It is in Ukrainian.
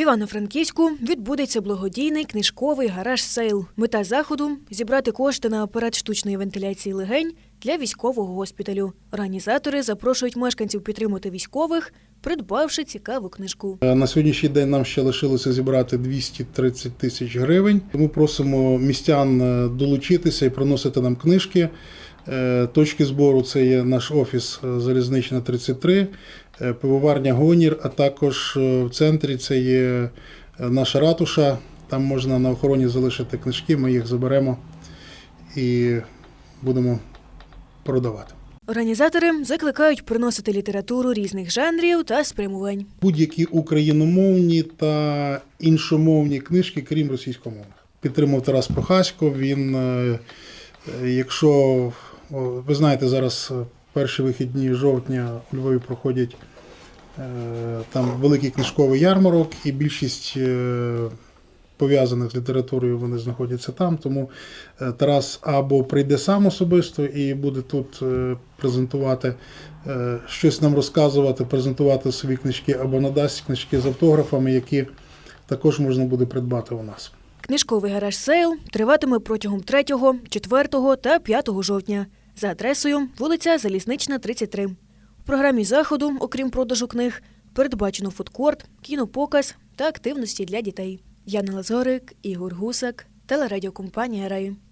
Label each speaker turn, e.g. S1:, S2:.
S1: В Івано-Франківську відбудеться благодійний книжковий гараж сейл. Мета заходу зібрати кошти на апарат штучної вентиляції легень для військового госпіталю. Організатори запрошують мешканців підтримати військових, придбавши цікаву книжку.
S2: Е, На сьогоднішній день нам ще лишилося зібрати 230 тисяч гривень. Тому просимо містян е, долучитися і приносити нам книжки. Е, Точки збору це є наш офіс е, Залізнична 33, е, пивоварня Гонір, а також в центрі це є наша ратуша. Там можна на охороні залишити книжки, ми їх заберемо і будемо продавати.
S1: Організатори закликають приносити літературу різних жанрів та спрямувань.
S2: будь-які україномовні та іншомовні книжки, крім російськомовних. Підтримав Тарас Прохасько. Він, якщо ви знаєте, зараз е, перші вихідні жовтня у Львові проходять е, там великий книжковий ярмарок, і більшість е, пов'язаних з літературою вони знаходяться там. Тому Тарас або прийде сам особисто і буде тут презентувати щось нам розказувати, презентувати свої книжки, або надасть книжки з автографами, які також можна буде придбати у нас.
S1: Книжковий гараж сейл триватиме протягом 3, 4 та 5 жовтня за адресою вулиця Залізнична, 33. У програмі заходу, окрім продажу книг, передбачено фудкорт, кінопоказ та активності для дітей. Яна Лазорик, Ігор Гусак, телерадіокомпанія Рай.